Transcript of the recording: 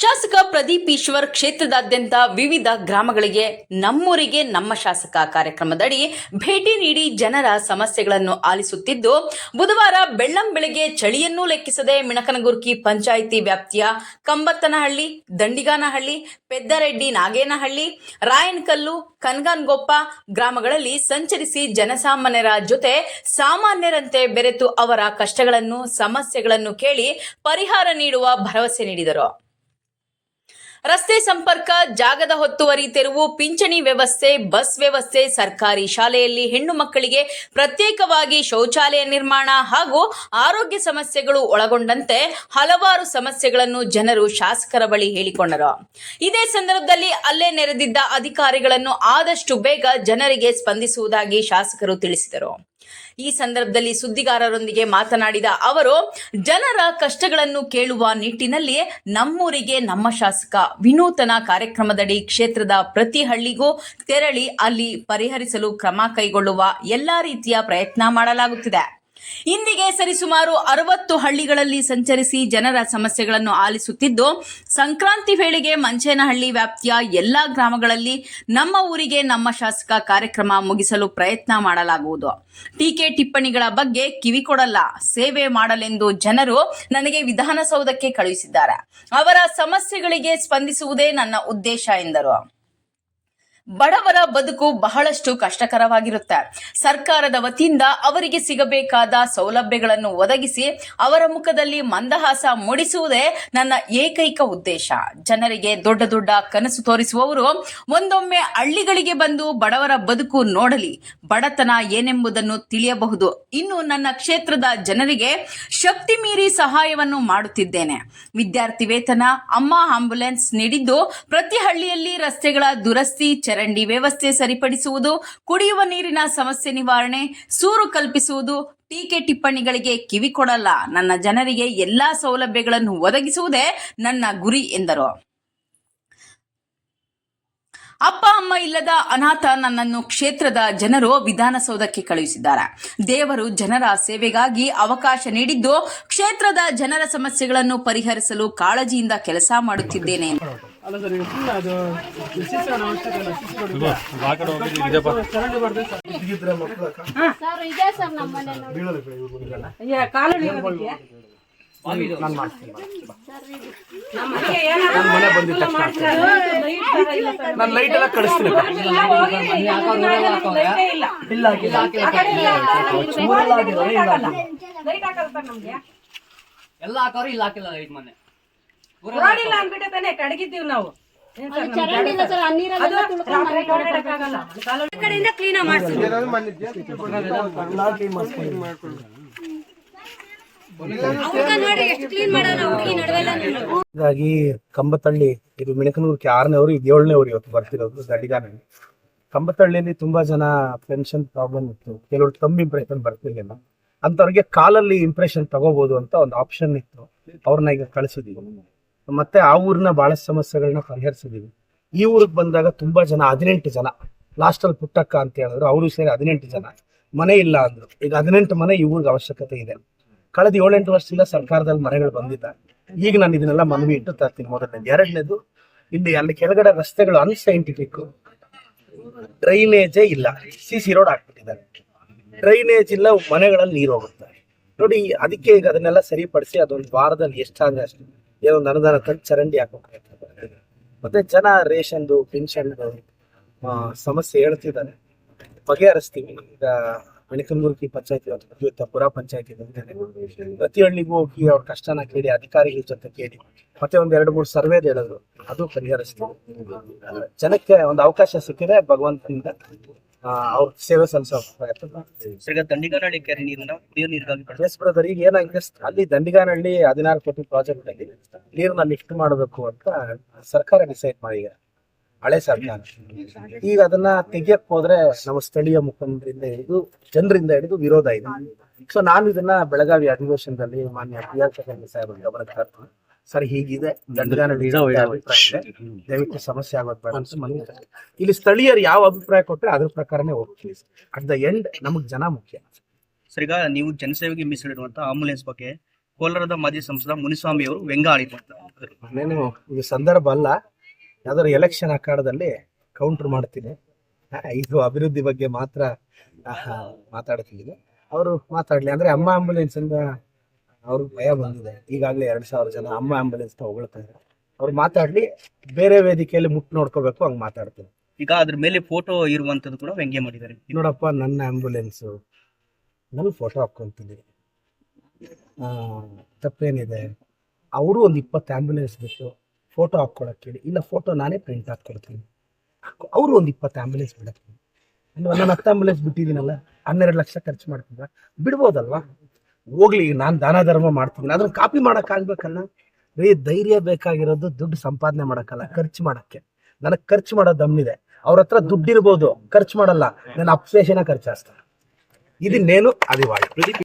ಶಾಸಕ ಪ್ರದೀಪ್ ಈಶ್ವರ್ ಕ್ಷೇತ್ರದಾದ್ಯಂತ ವಿವಿಧ ಗ್ರಾಮಗಳಿಗೆ ನಮ್ಮೂರಿಗೆ ನಮ್ಮ ಶಾಸಕ ಕಾರ್ಯಕ್ರಮದಡಿ ಭೇಟಿ ನೀಡಿ ಜನರ ಸಮಸ್ಯೆಗಳನ್ನು ಆಲಿಸುತ್ತಿದ್ದು, ಬುಧವಾರ ಬೆಳ್ಳಂ ಬೆಳಗ್ಗೆ ಚಳಿಯನ್ನೂ ಲೆಕ್ಕಿಸದೆ ಮಿಣಕನಗುರ್ಕಿ ಪಂಚಾಯಿತಿ ವ್ಯಾಪ್ತಿಯ ಕಂಬತ್ತನಹಳ್ಳಿ, ದಂಡಿಗಾನಹಳ್ಳಿ, ಪೆದ್ದರೆಡ್ಡಿ ನಾಗೇನಹಳ್ಳಿ, ರಾಯನಕಲ್ಲು, ಕನ್ಗಾನ್ಗೊಪ್ಪ ಗ್ರಾಮಗಳಲ್ಲಿ ಸಂಚರಿಸಿ ಜನಸಾಮಾನ್ಯರ ಜೊತೆ ಸಾಮಾನ್ಯರಂತೆ ಬೆರೆತು ಅವರ ಕಷ್ಟಗಳನ್ನು, ಸಮಸ್ಯೆಗಳನ್ನು ಕೇಳಿ ಪರಿಹಾರ ನೀಡುವ ಭರವಸೆ ನೀಡಿದರು. ರಸ್ತೆ ಸಂಪರ್ಕ, ಜಾಗದ ಹೊತ್ತುವರಿ ತೆರವು, ಪಿಂಚಣಿ ವ್ಯವಸ್ಥೆ, ಬಸ್ ವ್ಯವಸ್ಥೆ, ಸರ್ಕಾರಿ ಶಾಲೆಯಲ್ಲಿ ಹೆಣ್ಣು ಮಕ್ಕಳಿಗೆ ಪ್ರತ್ಯೇಕವಾಗಿ ಶೌಚಾಲಯ ನಿರ್ಮಾಣ ಹಾಗೂ ಆರೋಗ್ಯ ಸಮಸ್ಯೆಗಳು ಒಳಗೊಂಡಂತೆ ಹಲವಾರು ಸಮಸ್ಯೆಗಳನ್ನು ಜನರು ಶಾಸಕರ ಬಳಿ ಹೇಳಿಕೊಂಡರು. ಇದೇ ಸಂದರ್ಭದಲ್ಲಿ ಅಲ್ಲೇ ನೆರೆದಿದ್ದ ಅಧಿಕಾರಿಗಳನ್ನು ಆದಷ್ಟು ಬೇಗ ಜನರಿಗೆ ಸ್ಪಂದಿಸುವುದಾಗಿ ಶಾಸಕರು ತಿಳಿಸಿದರು. ಈ ಸಂದರ್ಭದಲ್ಲಿ ಸುದ್ದಿಗಾರರೊಂದಿಗೆ ಮಾತನಾಡಿದ ಅವರು, ಜನರ ಕಷ್ಟಗಳನ್ನು ಕೇಳುವ ನಿಟ್ಟಿನಲ್ಲಿ ನಮ್ಮೂರಿಗೆ ನಮ್ಮ ಶಾಸಕ ವಿನೂತನ ಕಾರ್ಯಕ್ರಮದಡಿ ಕ್ಷೇತ್ರದ ಪ್ರತಿ ಹಳ್ಳಿಗೂ ತೆರಳಿ ಅಲ್ಲಿ ಪರಿಹರಿಸಲು ಕ್ರಮ ಕೈಗೊಳ್ಳುವ ಎಲ್ಲಾ ರೀತಿಯ ಪ್ರಯತ್ನ ಮಾಡಲಾಗುತ್ತಿದೆ. ಇಂದಿಗೆ ಸರಿಸುಮಾರು ಅರವತ್ತು ಹಳ್ಳಿಗಳಲ್ಲಿ ಸಂಚರಿಸಿ ಜನರ ಸಮಸ್ಯೆಗಳನ್ನು ಆಲಿಸುತ್ತಿದ್ದು, ಸಂಕ್ರಾಂತಿ ವೇಳೆಗೆ ಮಂಚೇನಹಳ್ಳಿ ವ್ಯಾಪ್ತಿಯ ಎಲ್ಲಾ ಗ್ರಾಮಗಳಲ್ಲಿ ನಮ್ಮ ಊರಿಗೆ ನಮ್ಮ ಶಾಸಕ ಕಾರ್ಯಕ್ರಮ ಮುಗಿಸಲು ಪ್ರಯತ್ನ ಮಾಡಲಾಗುವುದು. ಟೀಕೆ ಟಿಪ್ಪಣಿಗಳ ಬಗ್ಗೆ ಕಿವಿ ಕೊಡಲ್ಲ, ಸೇವೆ ಮಾಡಲೆಂದು ಜನರು ನನಗೆ ವಿಧಾನಸೌಧಕ್ಕೆ ಕಳುಹಿಸಿದ್ದಾರೆ. ಅವರ ಸಮಸ್ಯೆಗಳಿಗೆ ಸ್ಪಂದಿಸುವುದೇ ನನ್ನ ಉದ್ದೇಶ ಎಂದರು. ಬಡವರ ಬದುಕು ಬಹಳಷ್ಟು ಕಷ್ಟಕರವಾಗಿರುತ್ತೆ. ಸರ್ಕಾರದ ವತಿಯಿಂದ ಅವರಿಗೆ ಸಿಗಬೇಕಾದ ಸೌಲಭ್ಯಗಳನ್ನು ಒದಗಿಸಿ ಅವರ ಮುಖದಲ್ಲಿ ಮಂದಹಾಸ ಮೂಡಿಸುವುದೇ ನನ್ನ ಏಕೈಕ ಉದ್ದೇಶ. ಜನರಿಗೆ ದೊಡ್ಡ ದೊಡ್ಡ ಕನಸು ತೋರಿಸುವವರು ಒಂದೊಮ್ಮೆ ಹಳ್ಳಿಗಳಿಗೆ ಬಂದು ಬಡವರ ಬದುಕು ನೋಡಲಿ. ಬಡತನ ಏನೆಂಬುದನ್ನು ತಿಳಿಯಬಹುದು. ಇನ್ನು ನನ್ನ ಕ್ಷೇತ್ರದ ಜನರಿಗೆ ಶಕ್ತಿ ಮೀರಿ ಸಹಾಯವನ್ನು ಮಾಡುತ್ತಿದ್ದೇನೆ. ವಿದ್ಯಾರ್ಥಿ ವೇತನ, ಅಮ್ಮ ಆಂಬುಲೆನ್ಸ್ ನೀಡಿದ್ದು ಪ್ರತಿ ಹಳ್ಳಿಯಲ್ಲಿ ರಸ್ತೆಗಳ ದುರಸ್ತಿ ಚರಂಡಿ ವ್ಯವಸ್ಥೆ ಸರಿಪಡಿಸುವುದು, ಕುಡಿಯುವ ನೀರಿನ ಸಮಸ್ಯೆ ನಿವಾರಣೆ, ಸೂರು ಕಲ್ಪಿಸುವುದು, ಟೀಕೆ ಟಿಪ್ಪಣಿಗಳಿಗೆ ಕಿವಿ ಕೊಡಲ್ಲ. ನನ್ನ ಜನರಿಗೆ ಎಲ್ಲಾ ಸೌಲಭ್ಯಗಳನ್ನು ಒದಗಿಸುವುದೇ ನನ್ನ ಗುರಿ ಎಂದರು. ಅಪ್ಪ, ಅಮ್ಮ ಇಲ್ಲದ ಅನಾಥ ನನ್ನನ್ನು ಕ್ಷೇತ್ರದ ಜನರು ವಿಧಾನಸೌಧಕ್ಕೆ ಕಳುಹಿಸಿದ್ದಾರೆ. ದೇವರು ಜನರ ಸೇವೆಗಾಗಿ ಅವಕಾಶ ನೀಡಿದ್ದು, ಕ್ಷೇತ್ರದ ಜನರ ಸಮಸ್ಯೆಗಳನ್ನು ಪರಿಹರಿಸಲು ಕಾಳಜಿಯಿಂದ ಕೆಲಸ ಮಾಡುತ್ತಿದ್ದೇನೆ. ಅಲ್ಲ ಸರ್ ಈಗ ಸುಮ್ಮನೆ ಅದು ಶಿಕ್ಷಣ ಅವಶ್ಯಕ ಇಲ್ಲ ಶಿಕ್ಷಣ ಚರಂಡಿ ಬರ್ದೆ ಸರ್. ಇದ್ದಿದ್ರೆ ಮಕ್ಕಳು ಸರ್ ಇದೆ ಸರ್ ನಮ್ಮ ಮನೆ ನೋಡಿ. ಬೀಳಲ್ಲ ಕಡೆ ಇವ್ರು ಇದೆಲ್ಲ ನಾನು ಮಾಡ್ತೀನಿ. ನನ್ನ ಮನೆ ಬಂದಿದ್ದ ತಕ್ಷಣ. ನಾನು ಲೈಟ್ ಎಲ್ಲ ಕಳಿಸ್ತೀನಿ. ಇಲ್ಲ ಎಲ್ಲ ಹಾಕೋರು ಇಲ್ಲ ಹಾಕಿಲ್ಲ ಲೈಟ್ ಮೊನ್ನೆ. ರೋಡಿಲ್ಲ ಅಂದ್ಬಿಟ್ಟೆ ತಾನೇ ಕಡಗಿದ್ದೀವಿ ನಾವು. ಕಡೆಯಿಂದ ಕ್ಲೀನ್ ಮಾಡ್ತೀವಿ ಅವ್ಗ ನೋಡಿ ಎಷ್ಟು ಕ್ಲೀನ್ ಮಾಡೋಣ ಹುಡುಗಿ ನಡುವೆಲ್ಲ ನೀನು. ಹೀಗಾಗಿ ಕಂಬತಳ್ಳಿ ಇದು ಮಿಣಕನೂರ್ಗೆ ಆರನೇ ಅವರು ಇದು ಏಳನೇ ಅವರು ಇವತ್ತು ಬರ್ತಿರೋದು ದಡಿಗಾನಲ್ಲಿ ಕಂಬತಳ್ಳಿಯಲ್ಲಿ ತುಂಬಾ ಜನ ಪೆನ್ಷನ್ ಪ್ರಾಬ್ಲಮ್ ಇತ್ತು. ಕೆಲವರು ತಮ್ಮ ಇಂಪ್ರೆಷನ್ ಬರ್ತಿರ್ಲಿಲ್ಲ. ಅಂತವ್ರಿಗೆ ಕಾಲಲ್ಲಿ ಇಂಪ್ರೆಷನ್ ತಗೋಬಹುದು ಅಂತ ಒಂದು ಆಪ್ಷನ್ ಇತ್ತು. ಅವ್ರನ್ನ ಈಗ ಕಳಿಸಿದೀವಿ. ಮತ್ತೆ ಆ ಊರಿನ ಬಹಳ ಸಮಸ್ಯೆಗಳನ್ನ ಪರಿಹರಿಸಿದೀವಿ ಈ ಊರಿಗೆ ಬಂದಾಗ ತುಂಬಾ ಜನ, ಹದಿನೆಂಟು ಜನ, ಲಾಸ್ಟಲ್ಲಿ ಪುಟ್ಟಕ್ಕ ಅಂತ ಹೇಳಿದ್ರು, ಅವರು ಸೇರಿ ಹದಿನೆಂಟು ಜನ. ಮನೆ ಇಲ್ಲ ಅಂದ್ರು. ಈಗ ಹದಿನೆಂಟು ಮನೆ ಈ ಊರಿಗೆ ಅವಶ್ಯಕತೆ ಇದೆ. ಕಳೆದ ಏಳೆಂಟು ವರ್ಷದಿಂದ ಸರ್ಕಾರದಲ್ಲಿ ಮನೆಗಳು ಬಂದಿದ್ದ ಈಗ ನಾನು ಇದನ್ನೆಲ್ಲ ಮನವಿ ಇಟ್ಟು ತರ್ತೀನಿ ಮೊದಲನೇದು. ಎರಡನೇದು, ಇಲ್ಲಿ ಅಲ್ಲಿ ಕೆಳಗಡೆ ರಸ್ತೆಗಳು ಅನ್ಸೈಂಟಿಫಿಕ್. ಡ್ರೈನೇಜೇ ಇಲ್ಲ. ಸಿ ಸಿ ರೋಡ್ ಹಾಕ್ಬಿಟ್ಟಿದ್ದಾರೆ. ಡ್ರೈನೇಜ್ ಇಲ್ಲ, ಮನೆಗಳಲ್ಲಿ ನೀರು ಹೋಗುತ್ತೆ. ನೋಡಿ, ಅದಕ್ಕೆ ಈಗ ಅದನ್ನೆಲ್ಲ ಸರಿಪಡಿಸಿ ಅದೊಂದು ವಾರದಲ್ಲಿ ಎಷ್ಟಾದ್ರೆ ಅಷ್ಟು. ಏನೋ ಒಂದು ಅನುದಾನ ತಂದು ಚರಂಡಿ ಹಾಕೋ ಮತ್ತೆ ಜನ ರೇಷನ್ದು ಪಿನ್ಷನ್ದು ಸಮಸ್ಯೆ ಹೇಳ್ತಿದ್ದಾರೆ. ಬಗೆಹರಿಸ್ತೀವಿ. ಈಗ ಮಣಿಕಂದೂರ್ಗಿ ಪಂಚಾಯತಿ ಇವತ್ತು ಪುರ ಪಂಚಾಯತಿ ಪ್ರತಿ ಹಳ್ಳಿಗೂ ಹೋಗಿ ಅವ್ರ ಕಷ್ಟನ ಕೇಳಿ, ಅಧಿಕಾರಿಗಳ ಜೊತೆ ಕೇಳಿ, ಮತ್ತೆ ಒಂದ್ ಎರಡು ಮೂರು ಸರ್ವೇದ್ ಹೇಳಿದ್ರು. ಅದು ಪರಿಹರಿಸ್ತೀವಿ. ಜನಕ್ಕೆ ಒಂದು ಅವಕಾಶ ಸಿಕ್ಕಿದೆ ಭಗವಂತನಿಂದ ಅವ್ರ ಸೇವೆ ಸಲ್ಲಿಸೋ ಪ್ರಯತ್ನ ಮಾಡ್ತೀವಿ. ಈಗ ದಂಡಿಗನಹಳ್ಳಿ ಕೆರೆ ನೀರನ್ನ ಕುಡಿಯೋ ನೀರಿಗಾಗಿ ಬಳಸ್ತಾರೆ. ಎಸ್ ಬ್ರದರ್ ಈಗ ಏನಾಗಿದೆ? ಅಲ್ಲಿ ದಂಡಿಗಾನಹಳ್ಳಿ ಹದಿನಾರು ಕೋಟಿ ಪ್ರಾಜೆಕ್ಟ್ ಅಲ್ಲಿ ನೀರನ್ನ ಲಿಫ್ಟ್ ಮಾಡಬೇಕು ಅಂತ ಸರ್ಕಾರ ಡಿಸೈಡ್ ಮಾಡಿದೆ. ಹಳೆ ಸರ್ಕಾರ. ಈಗ ಅದನ್ನ ತೆಗಿಯಕ್ ಹೋದ್ರೆ ನಮ್ಮ ಸ್ಥಳೀಯ ಮುಖಂಡರಿಂದ ಹಿಡಿದು ಜನರಿಂದ ಹಿಡಿದು ವಿರೋಧ ಇದೆ. ಸೊ ನಾನು ಇದನ್ನ ಬೆಳಗಾವಿ ಅಧಿವೇಶನದಲ್ಲಿ ಮಾನ್ಯ ಪ್ರಿಯಾಂಕ ಖರ್ಗೆ ಸಾಹೇಬ್ ಗಮನಕ್ಕೆ ತರ್ತೀನಿ. ಸರ್ ಹೀಗಿದೆ. ದಂಡಗಾನಹಳ್ಳಿ ಅಭಿಪ್ರಾಯ ಇದೆ. ದಯವಿಟ್ಟು ಸಮಸ್ಯೆ ಆಗೋದು ಬೇಡ. ಅಂತ ಇಲ್ಲಿ ಸ್ಥಳೀಯರು ಯಾವ ಅಭಿಪ್ರಾಯ ಕೊಟ್ರೆ ಅದ್ರ ಪ್ರಕಾರನೇ ಹೋಗ್ತೀವಿ. ಅಟ್ ದ ಎಂಡ್ ನಮಗ್ ಜನ ಮುಖ್ಯ. ಸರ್ ಈಗ ನೀವು ಜನಸೇವೆಗೆ ಮೀಸಲಿಡುವಂತ ಆಂಬುಲೆನ್ಸ್ ಬಗ್ಗೆ ಕೋಲಾರದ ಮಾಜಿ ಸಂಸದ ಮುನಿಸ್ವಾಮಿ ಅವರು ವ್ಯಂಗ್ಯ ಆಡಿದ್ದಾರೆ ಈ ಇದು ಸಂದರ್ಭ ಅಲ್ಲ. ಯಾವ್ದಾದ್ರು ಎಲೆಕ್ಷನ್ ಅಖಾಡದಲ್ಲಿ ಕೌಂಟರ್ ಮಾಡ್ತೀನಿ. ಇದು ಅಭಿವೃದ್ಧಿ ಬಗ್ಗೆ ಮಾತ್ರ ಮಾತಾಡ್ತಿದ್ದೀನಿ. ಅವರು ಮಾತಾಡ್ಲಿ. ಅಂದ್ರೆ ಅಮ್ಮ ಆಂಬುಲೆನ್ಸ್ ಇಂದ ಅವ್ರಿಗೆ ಭಯ ಬಂದಿದೆ. ಈಗಾಗಲೇ ಎರಡು ಸಾವಿರ ಜನ ಅಮ್ಮ ಆಂಬುಲೆನ್ಸ್ ತಗೊಳ್ತಾರೆ. ಅವ್ರು ಮಾತಾಡ್ಲಿ ಬೇರೆ ವೇದಿಕೆಯಲ್ಲಿ ಮುಟ್ ನೋಡ್ಕೋಬೇಕು ಹಂಗೆ ಮಾತಾಡ್ತೀನಿ. ಈಗ ಅದ್ರ ಮೇಲೆ ಫೋಟೋ ಇರುವಂತದ್ದು ಕೂಡ ವ್ಯಂಗ್ಯ ಮಾಡಿದ್ದಾರೆ. ನೋಡಪ್ಪ ನನ್ನ ಆಂಬುಲೆನ್ಸು ನನ್ನ ಫೋಟೋ ಹಾಕ್ಕೊಂತೀನಿ. ತಪ್ಪೇನಿದೆ. ಅವರು ಒಂದು ಇಪ್ಪತ್ತು ಆಂಬುಲೆನ್ಸ್ ಬಿಟ್ಟು ಫೋಟೋ ಹಾಕ್ಕೊಳಕ್ಕೆ ಹೇಳಿ ಇಲ್ಲ ಫೋಟೋ ನಾನೇ ಪ್ರಿಂಟ್ ಹಾಕ್ಕೊಡ್ತೀನಿ. ಅವರು ಒಂದು ಇಪ್ಪತ್ತು ಆಂಬುಲೆನ್ಸ್ ಬಿಡಕ್ಕೆ ನನ್ನ ನಾನು ಹತ್ತು ಆಂಬುಲೆನ್ಸ್ ಬಿಟ್ಟಿದ್ದೀನಲ್ಲ ಹನ್ನೆರಡು ಲಕ್ಷ ಖರ್ಚು ಮಾಡ್ತಿದ್ದ ಬಿಡ್ಬೋದಲ್ವಾ? ಹೋಗ್ಲಿ ನಾನು ದಾನ ಧರ್ಮ ಮಾಡ್ತೀನಿ. ಅದನ್ನ ಕಾಪಿ ಮಾಡೋಕ್ಕಾಗಬೇಕಲ್ಲ ರೀ ಧೈರ್ಯ ಬೇಕಾಗಿರೋದು ದುಡ್ಡು ಸಂಪಾದನೆ ಮಾಡೋಕ್ಕಲ್ಲ ಖರ್ಚು ಮಾಡೋಕ್ಕೆ. ನನಗೆ ಖರ್ಚು ಮಾಡೋ ದಮ್ಮಿದೆ ಅವ್ರ ಹತ್ರ ದುಡ್ಡಿರ್ಬೋದು ಖರ್ಚು ಮಾಡಲ್ಲ. ನನ್ನ ಅಪ್ಸೇಷನ ಖರ್ಚಾಸ್ತಾರೆ ಇದನ್ನೇನು ಅದಿವಾಳಿ